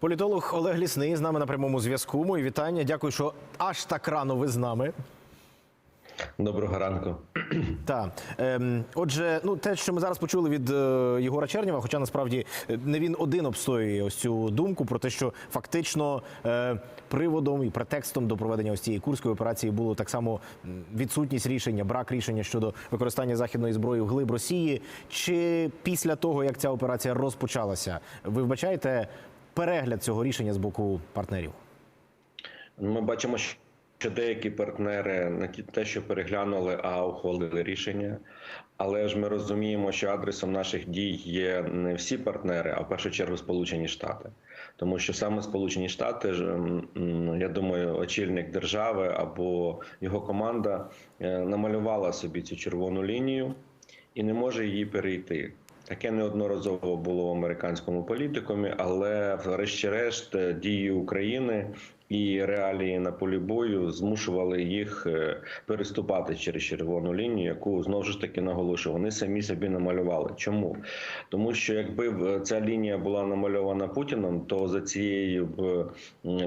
Політолог Олег Лісний з нами на прямому зв'язку. Мої вітання. Дякую, що аж так рано ви з нами. Доброго ранку. Так, ем, отже, ну те, що ми зараз почули від е, Єгора Чернєва, хоча насправді е, не він один обстоює ось цю думку про те, що фактично е, приводом і претекстом до проведення ось цієї курської операції було так само відсутність рішення, брак рішення щодо використання західної зброї в глиб Росії. Чи після того, як ця операція розпочалася, ви вбачаєте перегляд цього рішення з боку партнерів? Ми бачимо, що деякі партнери не те, що переглянули, а ухвалили рішення. Але ж ми розуміємо, що адресом наших дій є не всі партнери, а в першу чергу Сполучені Штати. Тому що саме Сполучені Штати, м, я думаю, очільник держави або його команда е, намалювала собі цю червону лінію і не може її перейти. Таке неодноразово було в американському політикумі, але врешті-решт дії України і реалії на полі бою змушували їх е, переступати через червону лінію, яку знову ж таки наголошую, вони самі собі намалювали. Чому? Тому що якби ця лінія була намальована Путіном, то за цією б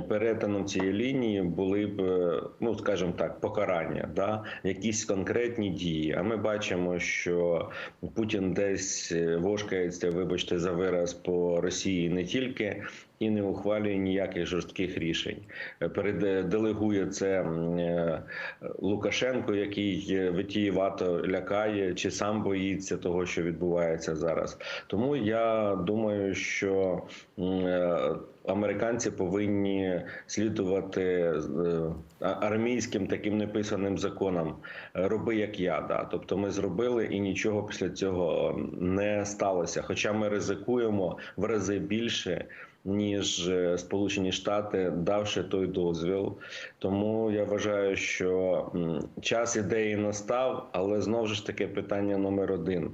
перетином цієї лінії були б, е, ну скажімо так, покарання, да? якісь конкретні дії. А ми бачимо, що Путін десь е, вошкається, вибачте за вираз по Росії не тільки. І не ухвалює ніяких жорстких рішень. Е, Переде- делегує це е, Лукашенко, який е, витієвато лякає, чи сам боїться того, що відбувається зараз. Тому я думаю, що е, американці повинні слідувати е, армійським таким неписаним законам. Е, Роби як я. Да. Тобто ми зробили і нічого після цього не сталося. Хоча ми ризикуємо в рази більше. Ніж е, Сполучені Штати, давши той дозвіл, тому я вважаю, що час ідеї настав, але знову ж таки питання номер один: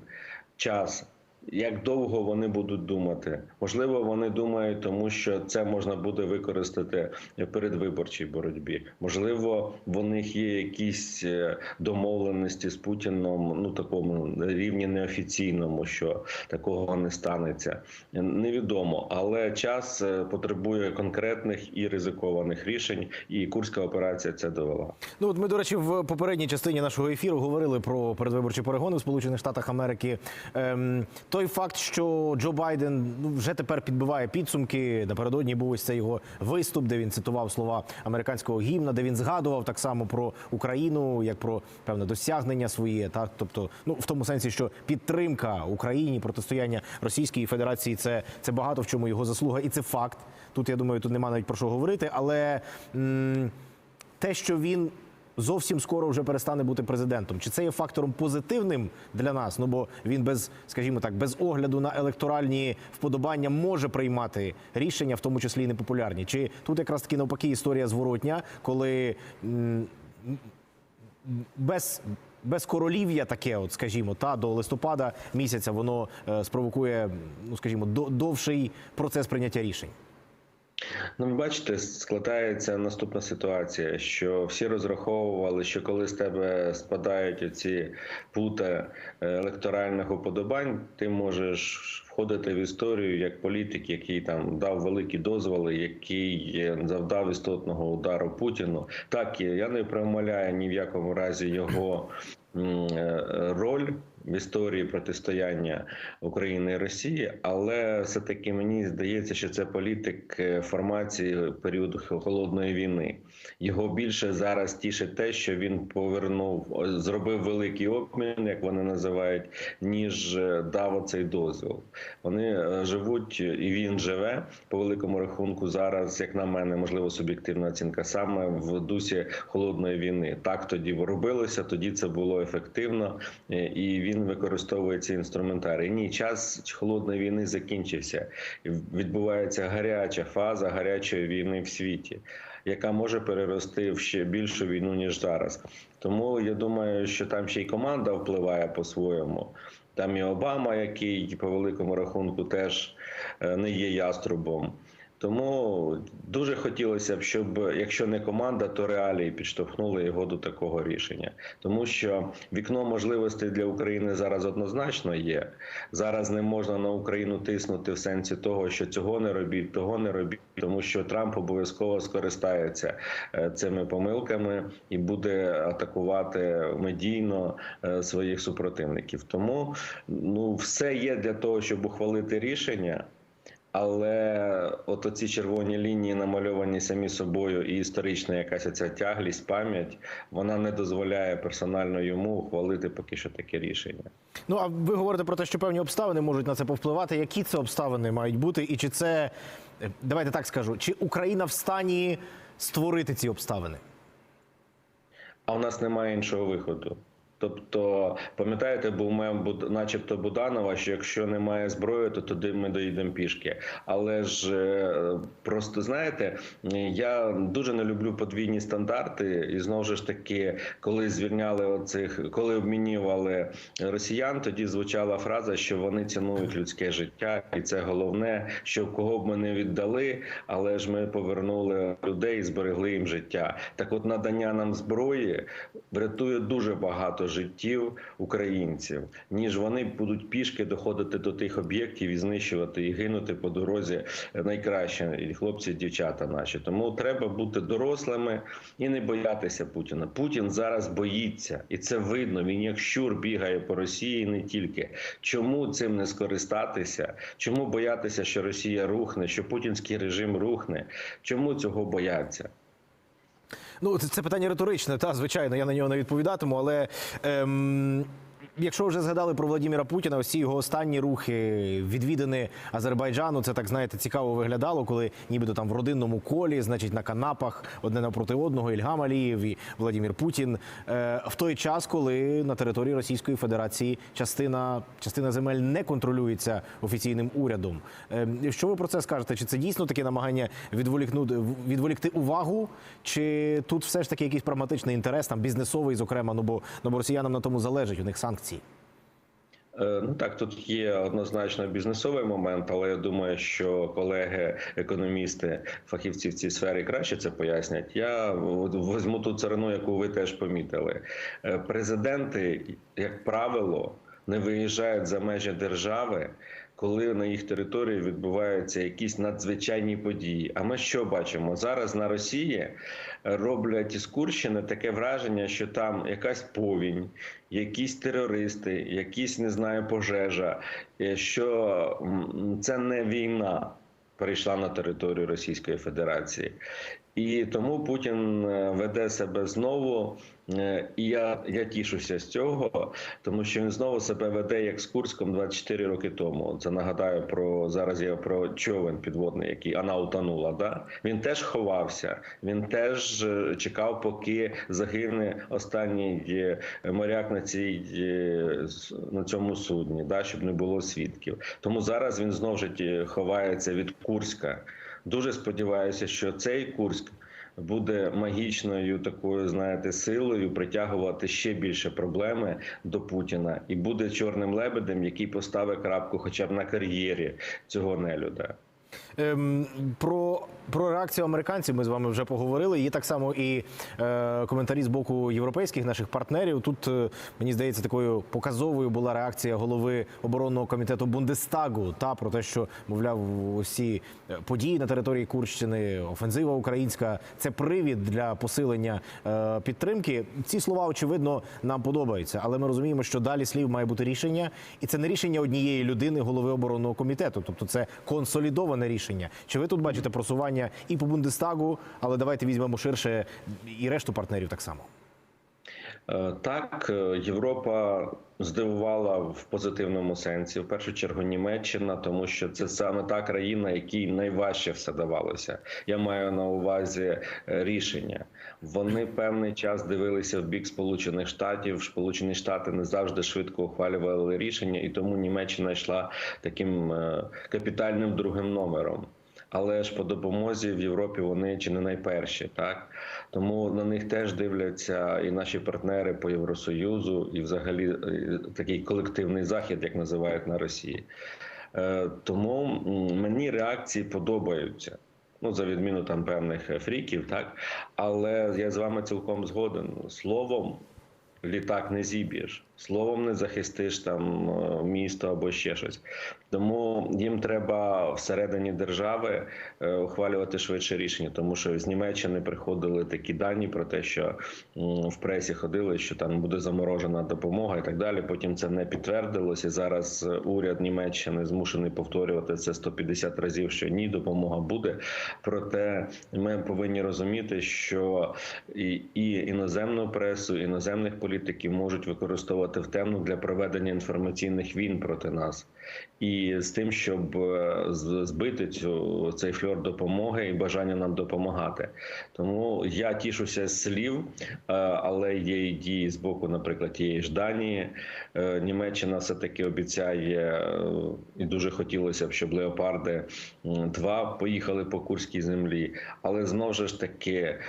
час. Як довго вони будуть думати? Можливо, вони думають, тому що це можна буде використати в передвиборчій боротьбі. Можливо, в них є якісь е, домовленості з Путіном, ну такому рівні неофіційному, що такого не станеться. Невідомо, але час е, потребує конкретних і ризикованих рішень, і курська операція це довела. Ну от ми, до речі, в попередній частині нашого ефіру говорили про передвиборчі перегони в Сполучених Штатах Америки. Той факт, що Джо Байден ну, вже тепер підбиває підсумки. Напередодні був ось цей його виступ, де він цитував слова американського гімна, де він згадував так само про Україну, як про певне досягнення своє. Так, тобто, ну в тому сенсі, що підтримка Україні, протистояння Російської Федерації це, це багато в чому його заслуга, і це факт. Тут я думаю, тут нема навіть про що говорити, але. М- те, що він зовсім скоро вже перестане бути президентом, чи це є фактором позитивним для нас? Ну бо він без, скажімо так, без огляду на електоральні вподобання може приймати рішення, в тому числі і непопулярні. Чи тут якраз таки навпаки історія зворотня, коли без. Без королів'я таке, от скажімо, та до листопада місяця воно е, спровокує, ну скажімо, довший процес прийняття рішень. Ну, ви бачите, складається наступна ситуація, що всі розраховували, що коли з тебе спадають оці пута е, електоральних уподобань, ти можеш входити в історію як політик, який там дав великі дозволи, який е, завдав істотного удару Путіну. Так, я не промовляю ні в якому разі його е, роль в історії протистояння України і Росії, але все таки мені здається, що це політик е, формації періоду холодної війни. Його більше зараз тішить те, що він повернув, зробив великий обмін, як вони називають, ніж е, дав оцей дозвіл. Вони е, живуть, і він живе по великому рахунку зараз, як на мене, можливо, суб'єктивна оцінка, саме в дусі холодної війни. Так тоді робилося, тоді це було ефективно, і він використовує ці інструментарії. Ні, час холодної війни закінчився. Відбувається гаряча фаза гарячої війни в світі, яка може перерости в ще більшу війну ніж зараз. Тому я думаю, що там ще й команда впливає по-своєму. Там і Обама, який по великому рахунку теж е, не є яструбом. Тому дуже хотілося б, щоб якщо не команда, то реалії підштовхнули його до такого рішення, тому що вікно можливостей для України зараз однозначно є. Зараз не можна на Україну тиснути в сенсі того, що цього не робіть, того не робіть, тому що Трамп обов'язково скористається е, цими помилками і буде атакувати медійно е, своїх супротивників. Тому ну все є для того, щоб ухвалити рішення. Але от оці червоні лінії намальовані самі собою, і історична якась ця тяглість, пам'ять, вона не дозволяє персонально йому ухвалити поки що таке рішення. Ну а ви говорите про те, що певні обставини можуть на це повпливати. Які це обставини мають бути, і чи це е, давайте так скажу, чи Україна в стані створити ці обставини? А в нас немає іншого виходу. Тобто, пам'ятаєте, був мем, начебто Буданова, що якщо немає зброї, то туди ми доїдемо пішки. Але ж е, просто знаєте, я дуже не люблю подвійні стандарти, і знову ж таки, коли звільняли оцих, коли обмінювали росіян, тоді звучала фраза, що вони цінують людське життя, і це головне, що кого б ми не віддали, але ж ми повернули людей і зберегли їм життя. Так, от надання нам зброї врятує дуже багато життів українців, ніж вони будуть пішки доходити до тих об'єктів і знищувати і гинути по дорозі найкраще і хлопці, і дівчата наші. Тому треба бути дорослими і не боятися Путіна. Путін зараз боїться, і це видно. Він як щур бігає по Росії, і не тільки. Чому цим не скористатися? Чому боятися, що Росія рухне, що путінський режим рухне? Чому цього бояться? Ну, це, це питання риторичне, та звичайно, я на нього не відповідатиму. Але ем, якщо вже згадали про Владимира Путіна, ці його останні рухи, відвідини Азербайджану, це так знаєте, цікаво виглядало, коли нібито там в родинному колі, значить, на канапах одне навпроти одного Ільгам Алієв і Владимир Путін. Е, в той час, коли на території Російської Федерації частина, частина земель не контролюється офіційним урядом. Ем, що ви про це скажете? Чи це дійсно таке намагання відволікнути відволікти увагу? Чи тут все ж таки якийсь прагматичний інтерес, там бізнесовий, зокрема, ну бо, ну, бо росіянам на тому залежить, у них санкції. Е, Ну так, тут є однозначно бізнесовий момент, але я думаю, що колеги, економісти, фахівці в цій сфері краще це пояснять. Я візьму ту царину, яку ви теж помітили. Е, Президенти, як правило, не виїжджають за межі держави. Коли на їх території відбуваються якісь надзвичайні події, а ми що бачимо зараз на Росії? Роблять із Курщини таке враження, що там якась повінь, якісь терористи, якісь не знаю, пожежа, е, що це не війна перейшла на територію Російської Федерації. І тому Путін е, веде себе знову, е, і я, я тішуся з цього, тому що він знову себе веде як з Курськом 24 роки тому. Це нагадаю про зараз. Я про човен підводний, який вона утонула. Да? Він теж ховався, він теж е, чекав, поки загине останній моряк на цій на цьому судні, да? щоб не було свідків. Тому зараз він знову ж ховається від Курська. Дуже сподіваюся, що цей Курськ буде магічною такою, знаєте, силою притягувати ще більше проблеми до Путіна і буде чорним лебедем, який поставить крапку, хоча б на кар'єрі цього нелюда. Ем, про, про реакцію американців ми з вами вже поговорили. Є так само і е, коментарі з боку європейських наших партнерів. Тут е, мені здається, такою показовою була реакція голови оборонного комітету Бундестагу та про те, що мовляв, усі події на території Курщини, офензива українська це привід для посилення е, підтримки. Ці слова очевидно нам подобаються, але ми розуміємо, що далі слів має бути рішення, і це не рішення однієї людини, голови оборонного комітету, тобто це консолідоване рішення. Чи ви тут бачите просування і по Бундестагу, але давайте візьмемо ширше і решту партнерів так само. Е, Так, е, Європа здивувала в позитивному сенсі. В першу чергу Німеччина, тому що це саме та країна, якій найважче все давалося. Я маю на увазі е, рішення. Вони певний час дивилися в бік Сполучених Штатів. Сполучені Штати не завжди швидко ухвалювали рішення, і тому Німеччина йшла таким капітальним другим номером. Але ж по допомозі в Європі вони чи не найперші, так тому на них теж дивляться і наші партнери по Євросоюзу, і взагалі е, такий колективний захід, як називають на Росії. Е, Тому мені реакції подобаються. Ну, за відміну там певних е, фріків, так але я з вами цілком згоден. Словом, літак не зіб'єш, словом не захистиш там е, місто або ще щось. Тому їм треба всередині держави е, ухвалювати швидше рішення, тому що з Німеччини приходили такі дані про те, що в пресі ходили, що там буде заморожена допомога і так далі. Потім це не підтвердилося. Зараз е, уряд Німеччини змушений повторювати це 150 разів, що ні, допомога буде. Проте ми повинні розуміти, що і, іноземну пресу, іноземних політиків можуть використовувати в темну для проведення інформаційних війн проти нас. І з тим, щоб е, збити цю цей фльор допомоги і бажання нам допомагати. Тому я тішуся з слів, е, але є і дії з боку, наприклад, тієї ж Данії. Е, Німеччина все таки обіцяє, і дуже хотілося б, щоб леопарди 2 поїхали по курській землі. Але знову ж таки,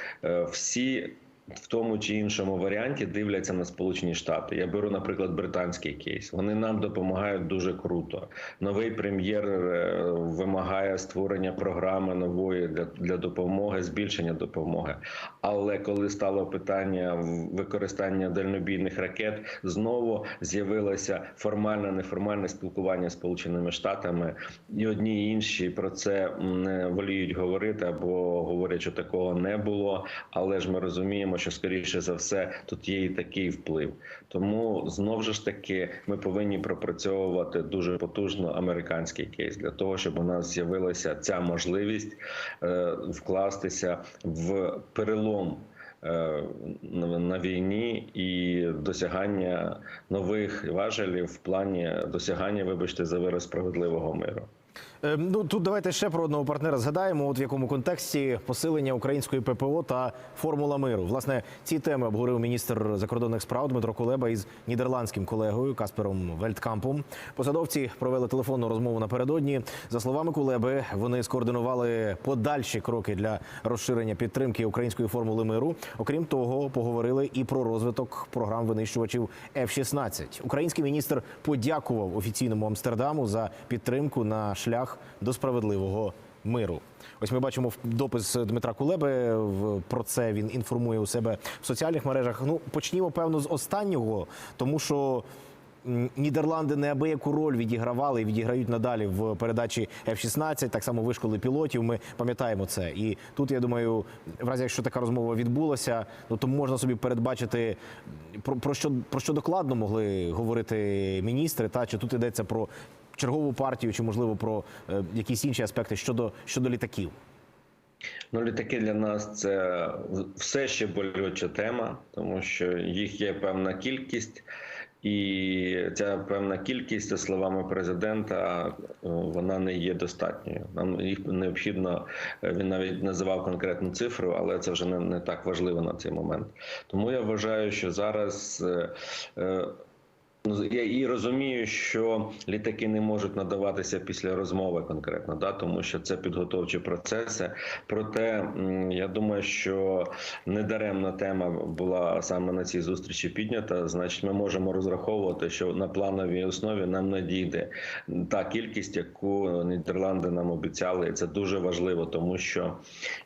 всі в тому чи іншому варіанті дивляться на Сполучені Штати. Я беру, наприклад, британський кейс. Вони нам допомагають дуже круто. Новий прем'єр е, вимагає створення програми нової для, для допомоги, збільшення допомоги. Але коли стало питання використання дальнобійних ракет, знову з'явилося формальне неформальне спілкування з Сполученими Штатами, і одні і інші про це не воліють говорити або говорять, що такого не було. Але ж ми розуміємо, що скоріше за все тут є і такий вплив. Тому знову ж таки ми повинні пропрацьовувати дуже потужно американський кейс для того, щоб у нас з'явилася ця можливість е, вкластися в перелом. е, На війні і досягання нових важелів в плані досягання, вибачте, за вираз справедливого миру. Е, Ну тут давайте ще про одного партнера згадаємо. От в якому контексті посилення української ППО та формула миру. Власне, ці теми обговорив міністр закордонних справ Дмитро Кулеба із нідерландським колегою Каспером Вельткампом. Посадовці провели телефонну розмову напередодні. За словами Кулеби, вони скоординували подальші кроки для розширення підтримки української формули миру. Окрім того, поговорили і про розвиток програм винищувачів F-16. Український міністр подякував офіційному Амстердаму за підтримку на шлях до справедливого миру. Ось ми бачимо допис Дмитра Кулеби. Про це він інформує у себе в соціальних мережах. Ну почнімо певно з останнього, тому що. Нідерланди неабияку роль відігравали і відіграють надалі в передачі F-16, так само вишколи пілотів. Ми пам'ятаємо це. І тут я думаю, в разі якщо така розмова відбулася, ну то можна собі передбачити про, про що про що докладно могли говорити міністри, та чи тут йдеться про чергову партію, чи можливо про е, якісь інші аспекти щодо щодо літаків. Ну, літаки для нас це все ще болюча тема, тому що їх є певна кількість, і ця певна кількість, за словами президента, е, вона не є достатньою. Нам їх необхідно. е, Він навіть називав конкретну цифру, але це вже не, не так важливо на цей момент. Тому я вважаю, що зараз. Ну, Я і розумію, що літаки не можуть надаватися після розмови конкретно, да, тому що це підготовчі процеси. Проте я думаю, що недаремна тема була саме на цій зустрічі піднята. Значить, ми можемо розраховувати, що на плановій основі нам надійде та кількість, яку Нідерланди нам обіцяли. І це дуже важливо, тому що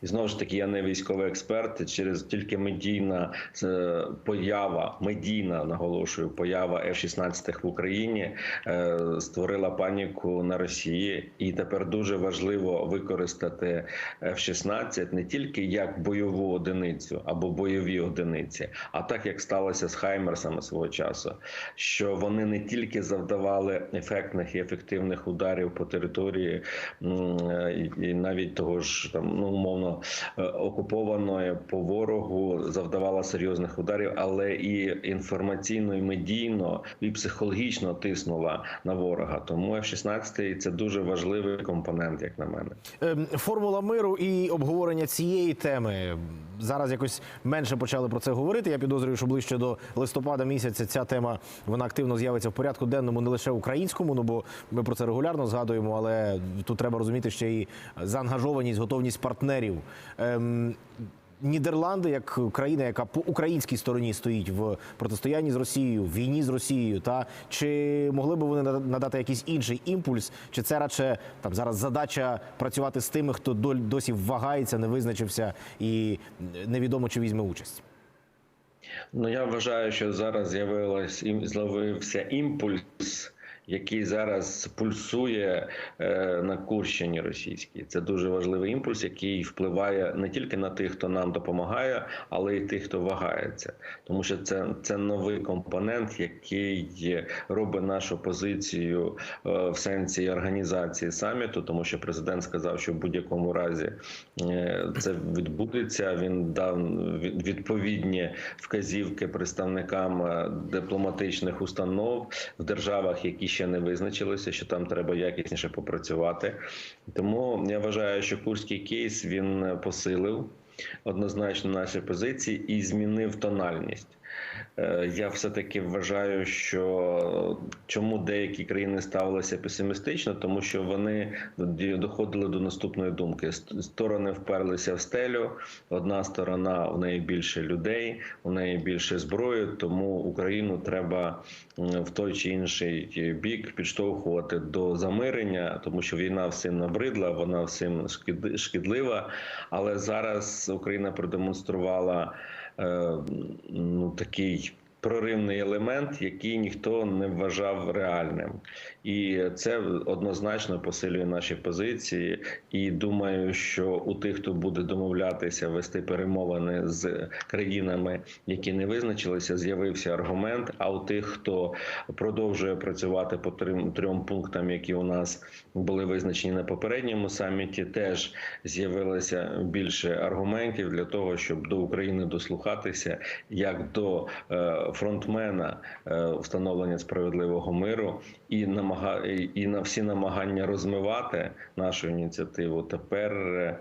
і знову ж таки я не військовий експерт. Через тільки медійна е, поява, медійна наголошую, поява F-16 в Україні е, створила паніку на Росії, і тепер дуже важливо використати F-16 не тільки як бойову одиницю або бойові одиниці, а так як сталося з Хаймерсами свого часу, що вони не тільки завдавали ефектних і ефективних ударів по території е, і- і навіть того ж там ну умовно е, окупованої по ворогу завдавала серйозних ударів, але і інформаційно, і медійно, і психологічно тиснула на ворога. Тому F-16 – це дуже важливий компонент, як на мене. Ем, Формула миру і обговорення цієї теми зараз якось менше почали про це говорити. Я підозрюю, що ближче до листопада місяця ця тема вона активно з'явиться в порядку денному, не лише українському. Ну бо ми про це регулярно згадуємо, але тут треба розуміти ще і заангажованість, готовність партнерів. Нідерланди, як країна, яка по українській стороні стоїть в протистоянні з Росією, в війні з Росією, та чи могли би вони надати якийсь інший імпульс? Чи це радше там зараз задача працювати з тими, хто досі вагається, не визначився і невідомо чи візьме участь? Ну я вважаю, що зараз з'явилось ім- з'явився імпульс, який зараз пульсує е, на Курщині російській. Це дуже важливий імпульс, який впливає не тільки на тих, хто нам допомагає, але й тих, хто вагається. Тому що це, це новий компонент, який робить нашу позицію е, в сенсі організації саміту, тому що президент сказав, що в будь-якому разі е, це відбудеться. Він дав відповідні вказівки представникам дипломатичних установ в державах, які ще не визначилися, що там треба якісніше попрацювати. Тому я вважаю, що курський кейс він посилив однозначно наші позиції і змінив тональність. Е, Я все-таки вважаю, що чому деякі країни ставилися песимістично, тому що вони доходили до наступної думки: сторони вперлися в стелю. Одна сторона в неї більше людей, у неї більше зброї, тому Україну треба в той чи інший бік підштовхувати до замирення, тому що війна всім набридла, вона всім шкід- шкідлива. Але зараз Україна продемонструвала ну, такий проривний елемент, який ніхто не вважав реальним, і це однозначно посилює наші позиції. І думаю, що у тих, хто буде домовлятися вести перемовини з країнами, які не визначилися, з'явився аргумент. А у тих, хто продовжує працювати по трьом трьом пунктам, які у нас були визначені на попередньому саміті, теж з'явилося більше аргументів для того, щоб до України дослухатися як до е, фронтмена е, встановлення справедливого миру і намага і- на всі намагання розмивати нашу ініціативу тепер е,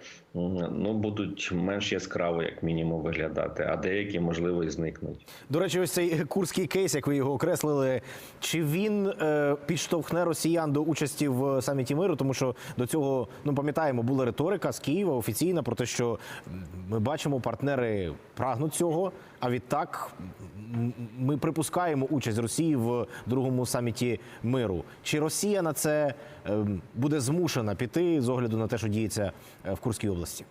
ну будуть менш яскраво, як мінімум, виглядати, а деякі можливо і зникнуть. До речі, ось цей курський кейс, як ви його окреслили, чи він е, підштовхне росіян до участі в саміті миру? Тому що до цього ну пам'ятаємо, була риторика з Києва офіційна про те, що ми бачимо, партнери прагнуть цього. А відтак ми припускаємо участь Росії в другому саміті миру. Чи Росія на це е, буде змушена піти з огляду на те, що діється е, в Курській області?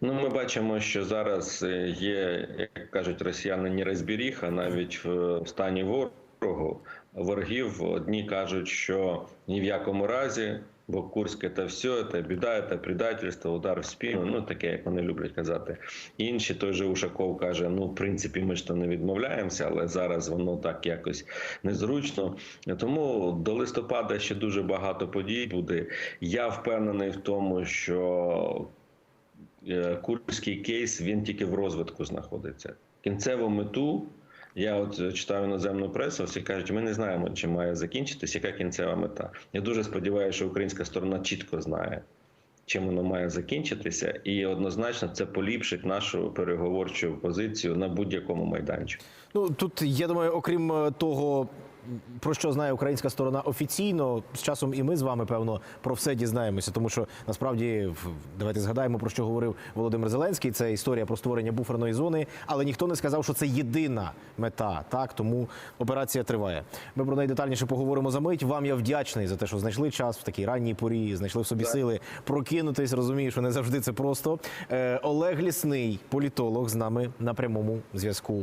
Ну, ми бачимо, що зараз е, є, як кажуть росіяни, не розбіріха навіть в в стані ворогу. Ворогів одні кажуть, що ні в якому разі, бо Курськ це все, це біда, це предательство, удар в спину. Ну таке, як вони люблять казати. Інші той же Ушаков каже: ну, в принципі, ми ж то не відмовляємося, але зараз воно так якось незручно. Тому до листопада ще дуже багато подій буде. Я впевнений в тому, що е, курський кейс він тільки в розвитку знаходиться. Кінцеву мету. Я от е, читаю іноземну пресу, всі кажуть, ми не знаємо, чи має закінчитись, яка кінцева мета. Я дуже сподіваюся, що українська сторона чітко знає, чим воно має закінчитися, і однозначно це поліпшить нашу переговорчу позицію на будь-якому майданчику. Ну тут я думаю, окрім е, того, про що знає українська сторона офіційно, з часом і ми з вами певно про все дізнаємося, тому що насправді давайте згадаємо про що говорив Володимир Зеленський. Це історія про створення буферної зони, але ніхто не сказав, що це єдина мета. Так тому операція триває. Ми про неї детальніше поговоримо за мить. Вам я вдячний за те, що знайшли час в такій ранній порі, знайшли в собі сили прокинутись. Розумію, що не завжди це просто. Е, Олег Лісний, політолог, з нами на прямому зв'язку.